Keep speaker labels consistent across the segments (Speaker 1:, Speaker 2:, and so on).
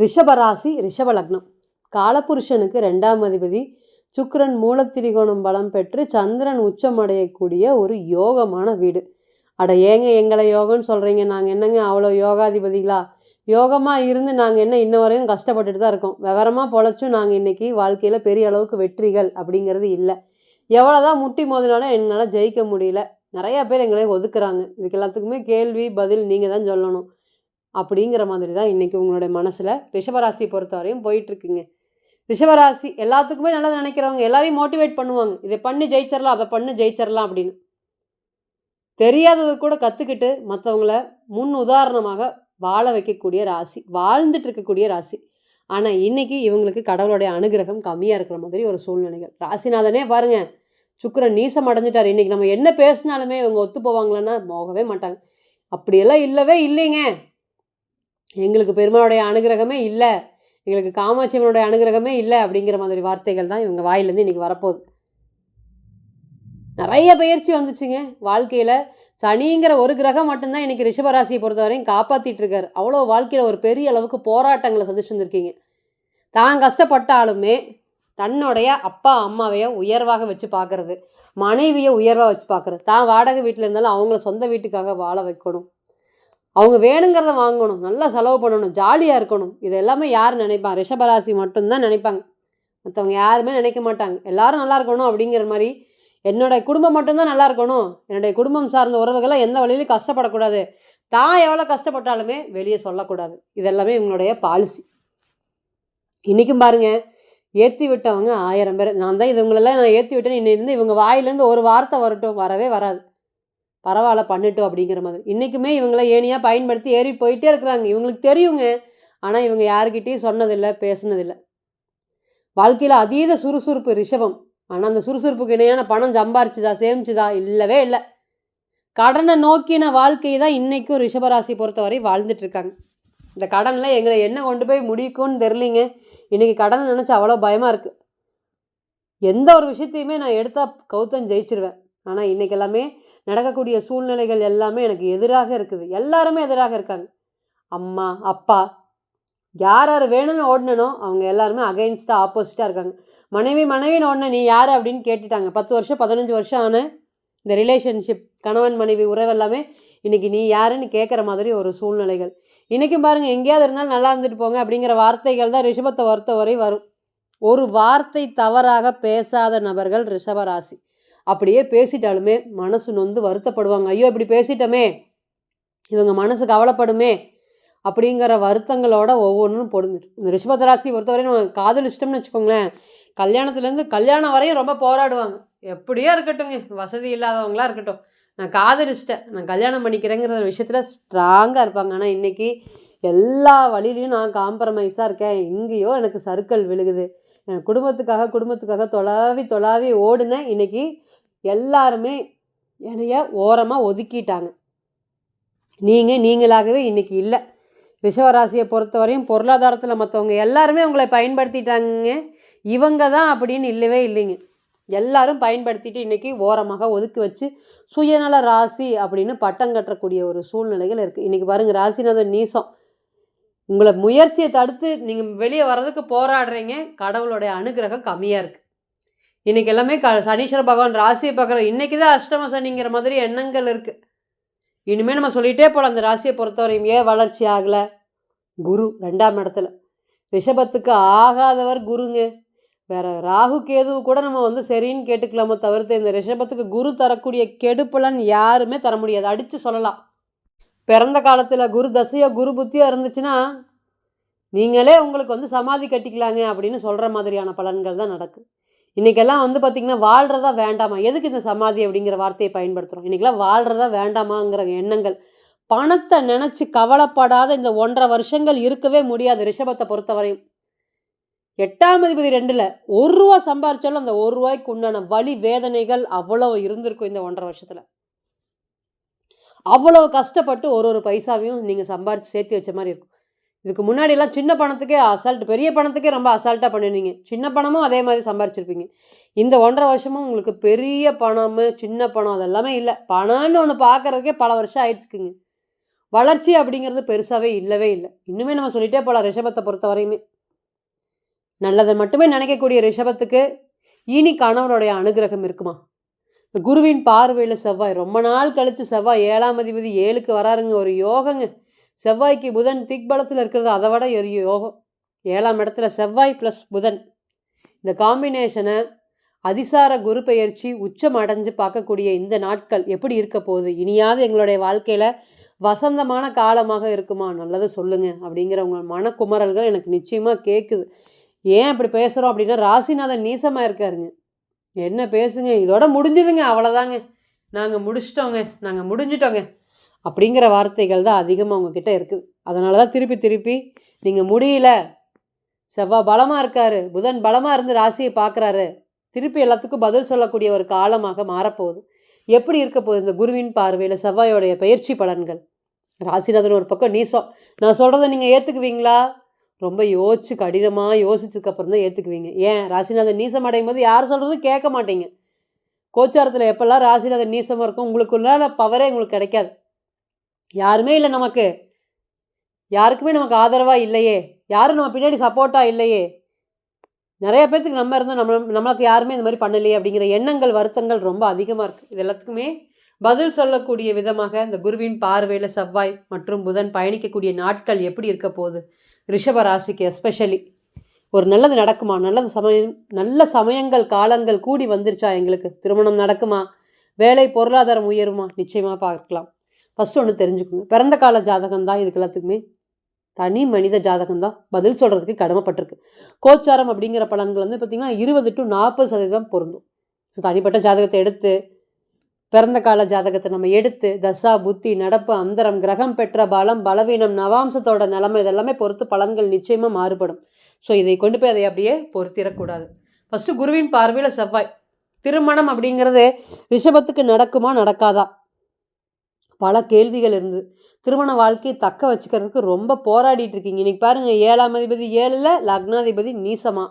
Speaker 1: ரிஷபராசி ரிஷப லக்னம் காலபுருஷனுக்கு ரெண்டாம் அதிபதி. சுக்கரன் மூலத்திரிகோணம் பலம் பெற்று சந்திரன் உச்சம் அடையக்கூடிய ஒரு யோகமான வீடு. அட ஏங்க எங்களை யோகம்னு சொல்கிறீங்க நாங்கள் என்னங்க அவ்வளோ யோகாதிபதிகளா? யோகமாக இருந்து நாங்கள் என்ன இன்ன வரையும் கஷ்டப்பட்டுட்டு தான் இருக்கோம். விவரமாக பொழைச்சும் நாங்கள் இன்றைக்கி வாழ்க்கையில் பெரிய அளவுக்கு வெற்றிகள் அப்படிங்கிறது இல்லை. எவ்வளோ தான் முட்டி மோதினாலும் என்னால் ஜெயிக்க முடியல. நிறையா பேர் எங்களை ஒதுக்குறாங்க. இதுக்கு எல்லாத்துக்குமே கேள்வி பதில் நீங்கள் தான் சொல்லணும். அப்படிங்கிற மாதிரி தான் இன்றைக்கி உங்களுடைய மனசில் ரிஷபராசியை பொறுத்தவரையும் போயிட்டுருக்குங்க. ரிஷபராசி எல்லாத்துக்குமே நல்லது நினைக்கிறவங்க எல்லாரையும் மோட்டிவேட் பண்ணுவாங்க. இதை பண்ணி ஜெயிச்சிடலாம் அதை பண்ணி ஜெயிச்சிடலாம் அப்படின்னு. தெரியாதது கூட கற்றுக்கிட்டு மற்றவங்கள முன் உதாரணமாக வாழ வைக்கக்கூடிய ராசி வாழ்ந்துட்டு இருக்கக்கூடிய ராசி. ஆனால் இன்னைக்கு இவங்களுக்கு கடவுளுடைய அனுகிரகம் கம்மியாக இருக்கிற மாதிரி ஒரு சூழ்நிலைகள். ராசிநாதனே பாருங்க சுக்கரன் நீசம் அடைஞ்சிட்டார். இன்றைக்கி நம்ம என்ன பேசினாலுமே இவங்க ஒத்து போவாங்களான்னா போகவே மாட்டாங்க. அப்படியெல்லாம் இல்லவே இல்லைங்க. எங்களுக்கு பெருமாளுடைய அனுகிரகமே இல்லை எங்களுக்கு காமாட்சியம்மனுடைய அனுகிரகமே இல்லை அப்படிங்கிற மாதிரி வார்த்தைகள் தான் இவங்க வாயிலேருந்து இன்னைக்கு வரப்போகுது. நிறைய பயிற்சி வந்துச்சுங்க. வாழ்க்கையில் சனிங்கிற ஒரு கிரகம் மட்டும்தான் இன்றைக்கி ரிஷபராசியை பொறுத்தவரையும் காப்பாற்றிட்டுருக்கார் அவ்வளோ வாழ்க்கையில் ஒரு பெரிய அளவுக்கு போராட்டங்களை சந்திச்சு வந்திருக்கீங்க. தான் கஷ்டப்பட்டாலுமே தன்னுடைய அப்பா அம்மாவைய உயர்வாக வச்சு பார்க்கறது மனைவியை உயர்வாக வச்சு பார்க்கறது தான் வாடகை வீட்டில் இருந்தாலும் அவங்கள சொந்த வீட்டுக்காக வாழ வைக்கணும். அவங்க வேணுங்கிறத வாங்கணும் நல்லா செலவு பண்ணணும் ஜாலியாக இருக்கணும். இது எல்லாமே யார் நினைப்பாங்க? ரிஷபராசி மட்டும்தான் நினைப்பாங்க. மற்றவங்க யாருமே நினைக்க மாட்டாங்க. எல்லாரும் நல்லா இருக்கணும் அப்படிங்கிற மாதிரி என்னுடைய குடும்பம் மட்டும்தான் நல்லா இருக்கணும். என்னுடைய குடும்பம் சார்ந்த உறவுகளை எந்த வழியிலும் கஷ்டப்படக்கூடாது. தான் எவ்வளோ கஷ்டப்பட்டாலுமே வெளியே சொல்லக்கூடாது. இதெல்லாமே இவங்களுடைய பாலிசி இன்றைக்கும் பாருங்க ஏற்றி விட்டவங்க ஆயிரம் பேர். நான் தான் இவங்களெல்லாம் நான் ஏற்றி விட்டேன். இன்னிருந்து இவங்க வாயிலேருந்து ஒரு வார்த்தை வரட்டும் வரவே வராது. பரவாயில்ல பண்ணட்டும் அப்படிங்கிற மாதிரி. இன்றைக்குமே இவங்கள ஏனியாக பயன்படுத்தி ஏறி போயிட்டே இருக்கிறாங்க. இவங்களுக்கு தெரியுங்க. ஆனால் இவங்க யாருக்கிட்டேயும் சொன்னதில்லை பேசுனதில்லை. வாழ்க்கையில் அதீத சுறுசுறுப்பு ரிஷபம். ஆனால் அந்த சுறுசுறுப்புக்கு இணையான பணம் சம்பாரிச்சுதா சேமிச்சுதா? இல்லவே இல்லை. கடனை நோக்கின வாழ்க்கையை தான் இன்றைக்கும் ரிஷபராசி பொறுத்தவரை வாழ்ந்துட்டுருக்காங்க இந்த கடனில் எங்களை என்ன கொண்டு போய் முடிக்கும்னு தெரிலிங்க இன்றைக்கி கடனை நினச்சி அவ்வளோ பயமாக இருக்குது எந்த ஒரு விஷயத்தையுமே நான் எடுத்தால் கௌத்தம் ஜெயிச்சிருவேன். ஆனால் இன்றைக்கி எல்லாமே நடக்கக்கூடிய சூழ்நிலைகள் எல்லாமே எனக்கு எதிராக இருக்குது. எல்லாருமே எதிராக இருக்காங்க. அம்மா அப்பா யார் யார் வேணும்னு ஓடினனோ அவங்க எல்லாருமே அகைன்ஸ்டாக ஆப்போசிட்டாக இருக்காங்க. மனைவி மனைவின்னு ஓடன நீ யார் அப்படின்னு கேட்டுட்டாங்க. பத்து வருஷம் பதினஞ்சு வருஷம் ஆன இந்த ரிலேஷன்ஷிப் கணவன் மனைவி உறவு எல்லாமே இன்றைக்கி நீ யாருன்னு கேட்குற மாதிரி ஒரு சூழ்நிலைகள். இன்றைக்கும் பாருங்கள் எங்கேயாவது இருந்தாலும் நல்லா இருந்துட்டு போங்க அப்படிங்கிற வார்த்தைகள் தான் ரிஷபத்தை பொறுத்தவரை வரும். ஒரு வார்த்தை தவறாக பேசாத நபர்கள் ரிஷபராசி அப்படியே பேசிட்டாலுமே மனசு நொந்து வருத்தப்படுவாங்க. ஐயோ இப்படி பேசிட்டோமே இவங்க மனசு கவலைப்படுமே அப்படிங்கிற வருத்தங்களோட ஒவ்வொன்றும் பொருந்துட்டு இந்த ரிஷபத்த ராசி பொறுத்தவரை நம்ம காதலிச்சிட்டோம்னு வச்சுக்கோங்களேன் கல்யாணத்துலேருந்து கல்யாணம் வரையும் ரொம்ப போராடுவாங்க. எப்படியோ இருக்கட்டுங்க வசதி இல்லாதவங்களா இருக்கட்டும். நான் காதலிச்சிட்டேன் நான் கல்யாணம் பண்ணிக்கிறேங்கிற விஷயத்தில் ஸ்ட்ராங்காக இருப்பாங்க. ஆனால் இன்றைக்கி எல்லா வழியிலையும் நான் காம்ப்ரமைஸாக இருக்கேன். இங்கேயோ எனக்கு சர்க்கிள் விழுகுது. என் குடும்பத்துக்காக குடும்பத்துக்காக தொலாவி தொலாவி ஓடுனேன். இன்றைக்கி எல்லாருமே என்னைய ஓரமாக ஒதுக்கிட்டாங்க. நீங்கள் நீங்களாகவே இன்றைக்கி இல்லை. ரிஷவராசியை பொறுத்தவரையும் பொருளாதாரத்தில் மற்றவங்க எல்லாருமே உங்களை பயன்படுத்திட்டாங்க இவங்க தான் அப்படின்னு இல்லவே இல்லைங்க. எல்லாரும் பயன்படுத்திட்டு இன்றைக்கி ஓரமாக ஒதுக்கி வச்சு சுயநல ராசி அப்படின்னு பட்டம் கட்டக்கூடிய ஒரு சூழ்நிலைகள் இருக்குது இன்றைக்கி பாருங்கள் ராசிநாதன் நீசம். உங்களை முயற்சியை தடுத்து நீங்கள் வெளியே வர்றதுக்கு போராடுறீங்க. கடவுளுடைய அனுகிரகம் கம்மியாக இருக்குது இன்றைக்கி எல்லாமே க சனீஸ்வர பகவான் ராசியை பார்க்குற இன்றைக்கி தான் அஷ்டம சனிங்கிற மாதிரி எண்ணங்கள் இருக்குது இனிமேல் நம்ம சொல்லிகிட்டே போகலாம் அந்த ராசியை பொறுத்தவரையும். ஏன் வளர்ச்சி ஆகலை? குரு ரெண்டாம் இடத்துல. ரிஷபத்துக்கு ஆகாதவர் குருங்க. வேற ராகு கேது கூட நம்ம வந்து சரின்னு கேட்டுக்கலாமோ தவிர்த்து இந்த ரிஷபத்துக்கு குரு தரக்கூடிய கெடுப்பலன் யாருமே தர முடியாது. அடித்து சொல்லலாம். பிறந்த காலத்தில் குரு தசையோ குரு புத்தியோ இருந்துச்சுன்னா நீங்களே உங்களுக்கு வந்து சமாதி கட்டிக்கலாங்க அப்படின்னு சொல்கிற மாதிரியான பலன்கள் தான் நடக்கும் இன்றைக்கெல்லாம் வந்து பார்த்திங்கன்னா வாழ்கிறதா வேண்டாமா? எதுக்கு இந்த சமாதி? அப்படிங்கிற வார்த்தையை பயன்படுத்துகிறோம் இன்றைக்கெல்லாம் வாழ்கிறதா வேண்டாமாங்கிற எண்ணங்கள். பணத்தை நினச்சி கவலைப்படாத இந்த ஒன்றரை வருஷங்கள் இருக்கவே முடியாது ரிஷபத்தை பொறுத்தவரையும். எட்டாம் அதிபதி ரெண்டில் ஒரு ரூபா சம்பாரிச்சாலும் அந்த ஒரு ரூபாய்க்கு உண்டான வழி வேதனைகள் அவ்வளோ இருந்திருக்கும் இந்த ஒன்றரை வருஷத்தில். அவ்வளோ கஷ்டப்பட்டு ஒரு ஒரு பைசாவையும் நீங்கள் சம்பாரித்து சேர்த்து வச்ச மாதிரி இருக்கும். இதுக்கு முன்னாடிலாம் சின்ன பணத்துக்கே அசால்ட் பெரிய பணத்துக்கே ரொம்ப அசால்ட்டாக பண்ணிருந்தீங்க. சின்ன பணமும் அதே மாதிரி சம்பாரிச்சிருப்பீங்க. இந்த ஒன்றரை வருஷமும் உங்களுக்கு பெரிய பணம் சின்ன பணம் அதெல்லாமே இல்லை. பணம்னு ஒன்று பார்க்குறதுக்கே பல வருஷம் ஆயிடுச்சுக்குங்க. வளர்ச்சி அப்படிங்கிறது பெருசாகவே இல்லவே இல்லை. இன்னுமே நம்ம சொல்லிட்டே போகலாம் ரிஷபத்தை பொறுத்த வரையுமே நல்லதை மட்டுமே நினைக்கக்கூடிய ரிஷபத்துக்கு இனி கணவனுடைய அனுகிரகம் இருக்குமா? இந்த குருவின் பார்வையில் செவ்வாய் ரொம்ப நாள் கழித்து செவ்வாய் ஏழாம் அதிபதி ஏழுக்கு வராருங்க. ஒரு யோகங்க. செவ்வாய்க்கு புதன் திக்பலத்தில் இருக்கிறது அதை விட ஒரு யோகம். ஏழாம் இடத்துல செவ்வாய் ப்ளஸ் புதன். இந்த காம்பினேஷனை அதிசார குரு பெயர்ச்சி உச்சம் அடைஞ்சு பார்க்கக்கூடிய இந்த நாட்கள் எப்படி இருக்க போகுது? இனியாவது எங்களுடைய வாழ்க்கையில் வசந்தமான காலமாக இருக்குமா? நல்லது சொல்லுங்கள் அப்படிங்கிற உங்கள் மனக்குமரல்கள் எனக்கு நிச்சயமாக கேட்குது ஏன் அப்படி பேசுகிறோம் அப்படின்னா ராசிநாதன் நீசமாக இருக்காருங்க. என்ன பேசுங்க? இதோட முடிஞ்சுதுங்க. அவ்வளோதாங்க நாங்கள் முடிச்சிட்டோங்க. நாங்கள் முடிஞ்சிட்டோங்க. அப்படிங்கிற வார்த்தைகள் தான் அதிகமாக உங்ககிட்ட இருக்குது. அதனால தான் திருப்பி திருப்பி நீங்கள் முடியல. செவ்வாய் பலமாக இருக்காரு. புதன் பலமாக இருந்து ராசியை பார்க்குறாரு. திருப்பி எல்லாத்துக்கும் பதில் சொல்லக்கூடிய ஒரு காலமாக மாறப்போகுது. எப்படி இருக்க போகுது இந்த குருவின் பார்வையில் செவ்வாயோடைய பயிற்சி பலன்கள்? ராசிநாதன் ஒரு பக்கம் நீசம். நான் சொல்கிறத நீங்கள் ஏற்றுக்குவீங்களா ரொம்ப யோசிச்சு கடினமாக யோசிச்சதுக்கப்புறம் தான் ஏற்றுக்குவீங்க ஏன்? ராசிநாதன் நீசம் அடையும் போது யார் சொல்கிறதும் கேட்க மாட்டீங்க. கோச்சாரத்தில் எப்போல்லாம் ராசிநாதன் நீசமாக இருக்கும் உங்களுக்குள்ளான பவரே உங்களுக்கு கிடைக்காது. யாருமே இல்லை நமக்கு. யாருக்குமே நமக்கு ஆதரவாக இல்லையே. யாரும் நம்ம பின்னாடி சப்போர்ட்டாக இல்லையே. நிறைய பேர்த்துக்கு நம்ம இருந்தோம் நம்ம நம்மளுக்கு யாருமே இந்த மாதிரி பண்ணலையே அப்படிங்கிற எண்ணங்கள் வருத்தங்கள் ரொம்ப அதிகமாக இருக்குது இது எல்லாத்துக்குமே பதில் சொல்லக்கூடிய விதமாக இந்த குருவின் பார்வையில் செவ்வாய் மற்றும் புதன் பயணிக்கக்கூடிய நாட்கள் எப்படி இருக்க போகுது? ரிஷப ராசிக்கு எஸ்பெஷலி ஒரு நல்லது நடக்குமா? நல்லது சமயம் நல்ல சமயங்கள் காலங்கள் கூடி வந்துருச்சா எங்களுக்கு? திருமணம் நடக்குமா? வேலை பொருளாதாரம் உயருமா? நிச்சயமாக பார்க்கலாம். ஃபஸ்ட்டு ஒன்று தெரிஞ்சுக்கோங்க. பிறந்த கால ஜாதகம் தான் இதுக்கு எல்லாத்துக்குமே? தனி மனித ஜாதகம் தான் பதில் சொல்கிறதுக்கு கடமைப்பட்டிருக்கு. கோச்சாரம் அப்படிங்கிற பலன்கள் வந்து பார்த்திங்கன்னா இருபது டு நாற்பது சதவீதம் பொருந்தும். ஸோ தனிப்பட்ட ஜாதகத்தை எடுத்து பிறந்த கால ஜாதகத்தை நம்ம எடுத்து தசா புத்தி நடப்பு அந்தரம் கிரகம் பெற்ற பலம் பலவீனம் நவாம்சத்தோட நிலைமை இதெல்லாமே பொறுத்து பலன்கள் நிச்சயமாக மாறுபடும். ஸோ இதை கொண்டு போய் அதை அப்படியே பொறுத்திடக்கூடாது ஃபஸ்ட்டு குருவின் பார்வையில் செவ்வாய். திருமணம் அப்படிங்கிறது ரிஷபத்துக்கு நடக்குமா நடக்காதா? பல கேள்விகள் இருந்து திருமண வாழ்க்கையை தக்க வச்சுக்கிறதுக்கு ரொம்ப போராடிட்டு இருக்கீங்க. இன்னைக்கு பாருங்க ஏழாம் அதிபதி ஏழில் லக்னாதிபதி நீசமா.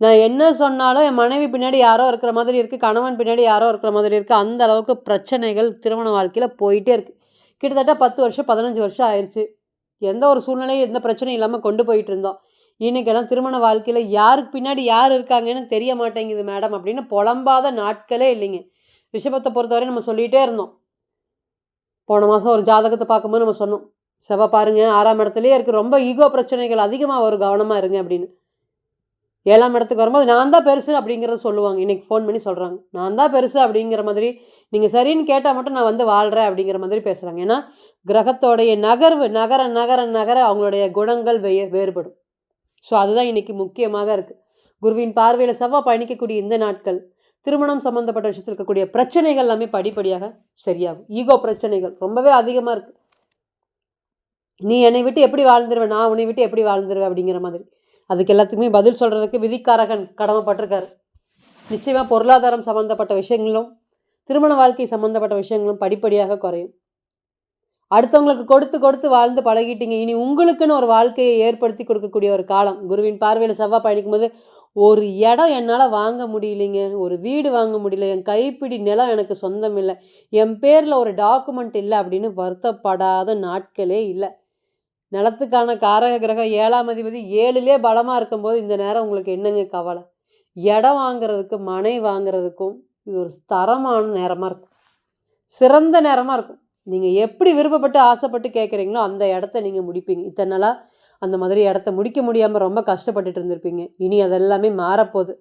Speaker 1: நான் என்ன சொன்னாலும் என் மனைவி பின்னாடி யாரோ இருக்கிற மாதிரி இருக்குது கணவன் பின்னாடி யாரோ இருக்கிற மாதிரி இருக்குது அந்த அளவுக்கு பிரச்சனைகள் திருமண வாழ்க்கையில் போயிட்டே இருக்குது கிட்டத்தட்ட பத்து வருஷம் பதினஞ்சு வருஷம் ஆயிடுச்சு எந்த ஒரு சூழ்நிலையும் எந்த பிரச்சனையும் இல்லாமல் கொண்டு போயிட்டு இருந்தோம். இன்னைக்கெல்லாம் திருமண வாழ்க்கையில் யாருக்கு பின்னாடி யார் இருக்காங்கன்னு தெரிய மாட்டேங்குது மேடம் அப்படின்னு புலம்பாத நாட்களே இல்லைங்க. ரிஷபத்தை பொறுத்தவரை நம்ம சொல்லிகிட்டே இருந்தோம். போன மாதம் ஒரு ஜாதகத்தை பார்க்கும்போது நம்ம சொன்னோம் செவ்வாய் பாருங்கள் ஆறாம் இடத்துலையே இருக்குது ரொம்ப ஈகோ பிரச்சனைகள் அதிகமாக வரும் கவனமாக இருங்க அப்படின்னு. ஏழாம் இடத்துக்கு வரும்போது நான் தான் பெருசு அப்படிங்கிறத சொல்லுவாங்க. இன்னைக்கு ஃபோன் பண்ணி சொல்கிறாங்க நான் தான் பெருசு அப்படிங்கிற மாதிரி நீங்கள் சரின்னு கேட்டால் மட்டும் நான் வந்து வாழ்கிறேன் அப்படிங்கிற மாதிரி பேசுகிறாங்க ஏன்னா கிரகத்தோடைய நகர்வு நகர நகர நகர அவங்களுடைய குணங்கள் வே வேறுபடும். ஸோ அதுதான் இன்னைக்கு முக்கியமாக இருக்குது குருவின் பார்வையில் செவ்வாய் பயணிக்கக்கூடிய இந்த நாட்கள் திருமணம் சம்மந்தப்பட்ட விஷயத்தில் இருக்கக்கூடிய பிரச்சனைகள் எல்லாமே படிப்படியாக சரியாகும். ஈகோ பிரச்சனைகள் ரொம்பவே அதிகமாக இருக்குது நீ என்னை விட்டு எப்படி வாழ்ந்துருவேன் நான் உன்னை விட்டு எப்படி வாழ்ந்துருவேன் அப்படிங்கிற மாதிரி. அதுக்கு எல்லாத்துக்குமே பதில் சொல்கிறதுக்கு விதிக்காரகன் கடமைப்பட்டிருக்காரு. நிச்சயமாக பொருளாதாரம் சம்மந்தப்பட்ட விஷயங்களும் திருமண வாழ்க்கை சம்மந்தப்பட்ட விஷயங்களும் படிப்படியாக குறையும். அடுத்தவங்களுக்கு கொடுத்து கொடுத்து வாழ்ந்து பழகிட்டீங்க. இனி உங்களுக்குன்னு ஒரு வாழ்க்கையை ஏற்படுத்தி கொடுக்கக்கூடிய ஒரு காலம். குருவின் பார்வையில் செவ்வாய் பயணிக்கும் போது ஒரு இடம் என்னால் வாங்க முடியலைங்க. ஒரு வீடு வாங்க முடியல. என் கைப்பிடி நிலம் எனக்கு சொந்தம் இல்லை என் பேரில் ஒரு டாக்குமெண்ட் இல்லை அப்படின்னு வருத்தப்படாத நாட்களே இல்லை. நிலத்துக்கான காரக கிரகம் ஏழாம் அதிபதி ஏழுலே பலமாக இருக்கும்போது இந்த நேரம் உங்களுக்கு என்னங்க கவலை? இடம் வாங்குறதுக்கும் மனை வாங்குறதுக்கும் இது ஒரு தரமான நேரமாக இருக்கும். சிறந்த நேரமாக இருக்கும். நீங்கள் எப்படி விருப்பப்பட்டு ஆசைப்பட்டு கேட்குறீங்களோ அந்த இடத்த நீங்கள் முடிப்பீங்க. இத்தனை நாளாக அந்த மாதிரி இடத்த முடிக்க முடியாமல் ரொம்ப கஷ்டப்பட்டுட்டு இருந்திருப்பீங்க. இனி அதெல்லாமே மாறப்போகுது.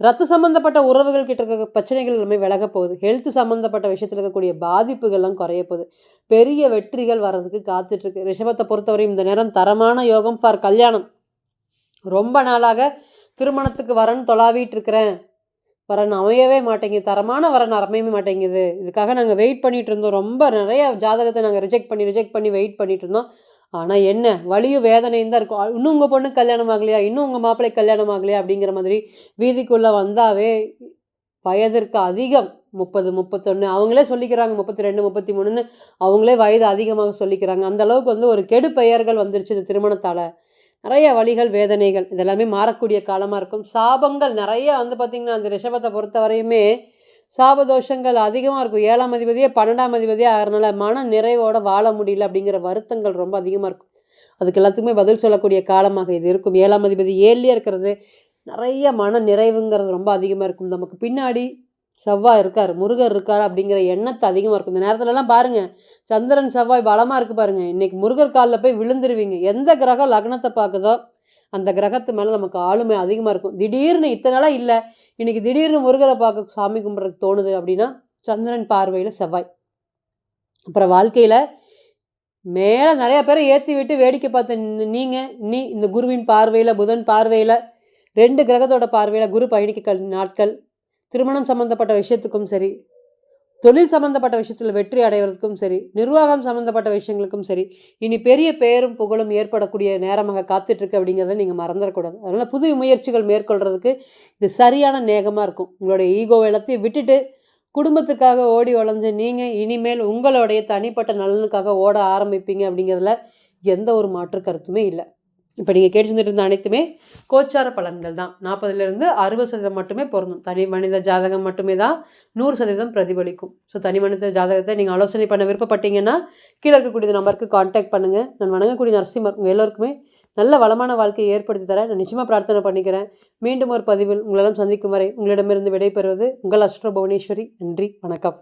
Speaker 1: ரத்த சம்மந்தப்பட்ட உறவுகள் கிட்ட இருக்க பிரச்சனைகள் எல்லாமே விலக போகுது. ஹெல்த் சம்மந்தப்பட்ட விஷயத்தில் இருக்கக்கூடிய பாதிப்புகள்லாம் குறைய போகுது. பெரிய வெற்றிகள் வர்றதுக்கு காத்துட்ருக்கு ரிஷபத்தை பொறுத்தவரையும் இந்த நேரம் தரமான யோகம் ஃபார் கல்யாணம். ரொம்ப நாளாக திருமணத்துக்கு வரன் தொலாவிட்டு இருக்கிறேன். வரன் அமையவே மாட்டேங்குது. தரமான வரன் அமையவே மாட்டேங்குது. இதுக்காக நாங்கள் வெயிட் பண்ணிகிட்டு இருந்தோம். ரொம்ப நிறைய ஜாதகத்தை நாங்கள் ரிஜெக்ட் பண்ணி ரிஜெக்ட் பண்ணி வெயிட் பண்ணிகிட்டு இருந்தோம். ஆனால் என்ன? வலியும் வேதனையும் தான் இருக்கும். இன்னும் உங்கள் பொண்ணு கல்யாணம் ஆகலையா? இன்னும் உங்கள் மாப்பிள்ளை கல்யாணம் ஆகலையா? அப்படிங்கிற மாதிரி வீதிக்குள்ளே வந்தாவே வயதிற்கு அதிகம். முப்பது முப்பத்தொன்று அவங்களே சொல்லிக்கிறாங்க முப்பத்தி ரெண்டு முப்பத்தி மூணுன்னு அவங்களே வயது அதிகமாக சொல்லிக்கிறாங்க. அந்த அளவுக்கு வந்து ஒரு கெடு பெயர்கள் வந்துருச்சு இந்த திருமணத்தால். நிறைய வழிகள் வேதனைகள் இதெல்லாமே மாறக்கூடிய காலமாக இருக்கும். சாபங்கள் நிறைய வந்து பார்த்திங்கன்னா அந்த ரிஷபத்தை பொறுத்த வரையுமே சாபதோஷங்கள் அதிகமாக இருக்கும். ஏழாம் அதிபதியே பன்னெண்டாம் அதிபதியே ஆகிறனால மன நிறைவோட வாழ முடியல அப்படிங்கிற வருத்தங்கள் ரொம்ப அதிகமாக இருக்கும். அதுக்கு எல்லாத்துக்குமே பதில் சொல்லக்கூடிய காலமாக இது இருக்கும். ஏழாம் அதிபதி ஏழுலேயே இருக்கிறது. நிறைய மன நிறைவுங்கிறது ரொம்ப அதிகமாக இருக்கும். நமக்கு பின்னாடி செவ்வாய் இருக்கார் முருகர் இருக்கார் அப்படிங்கிற எண்ணத்தை அதிகமாக இருக்கும். இந்த நேரத்துலலாம் பாருங்கள் சந்திரன் செவ்வாய் பலமாக இருக்குது பாருங்கள் இன்றைக்கி முருகர் காலில் போய் விழுந்துருவீங்க. எந்த கிரகம் லக்னத்தை பார்க்குதோ அந்த கிரகத்து மேலே நமக்கு ஆளுமை அதிகமாக இருக்கும். திடீர்னு இத்தனை நாளாக இல்லை. இன்றைக்கி திடீர்னு முருகரை பார்க்க சாமி கும்பிட்றதுக்கு தோணுது அப்படின்னா சந்திரன் பார்வையில் செவ்வாய். அப்புறம் வாழ்க்கையில் மேலே நிறையா பேரை ஏற்றி விட்டு வேடிக்கை பார்த்த நீங்கள் நீ இந்த குருவின் பார்வையில் புதன் பார்வையில் ரெண்டு கிரகத்தோட பார்வையில் குரு பயணிக்க நாட்கள் திருமணம் சம்மந்தப்பட்ட விஷயத்துக்கும் சரி தொழில் சம்மந்தப்பட்ட விஷயத்தில் வெற்றி அடைவதற்கும் சரி நிர்வாகம் சம்மந்தப்பட்ட விஷயங்களுக்கும் சரி இனி பெரிய பெயரும் புகழும் ஏற்படக்கூடிய நேரமாக காத்துட்ருக்கு அப்படிங்கிறத நீங்கள் மறந்துடக்கூடாது அதனால் புது முயற்சிகள் மேற்கொள்கிறதுக்கு இது சரியான நேகமாக இருக்கும். உங்களுடைய ஈகோ எல்லாத்தையும் விட்டுட்டு குடும்பத்துக்காக ஓடி வளைஞ்ச நீங்கள் இனிமேல் உங்களுடைய தனிப்பட்ட நலனுக்காக ஓட ஆரம்பிப்பீங்க அப்படிங்கிறதுல எந்த ஒரு மாற்று கருத்துமே இல்லை. இப்போ நீங்கள் கேட்டு இருந்த அனைத்துமே கோச்சார பலன்கள் தான். நாற்பதுலேருந்து அறுபது சதவீதம் மட்டுமே பொருந்தும். தனி மனித ஜாதகம் மட்டுமே தான் நூறு சதவீதம் பிரதிபலிக்கும். ஸோ தனி மனித ஜாதகத்தை நீங்கள் ஆலோசனை பண்ண விருப்பப்பட்டீங்கன்னா கீழே இருக்கக்கூடிய நம்பருக்கு காண்டாக்ட் பண்ணுங்கள் நான் வணங்கக்கூடிய நரசிம்மர் உங்கள் எல்லோருக்குமே நல்ல வளமான வாழ்க்கையை ஏற்படுத்தி தர நான் நிச்சயமாக பிரார்த்தனை பண்ணிக்கிறேன். மீண்டும் ஒரு பதிவில் உங்களெல்லாம் சந்திக்கும் வரை உங்களிடமிருந்து விடைபெறுவது உங்கள் அஷ்ட புவனேஸ்வரி நன்றி வணக்கம்.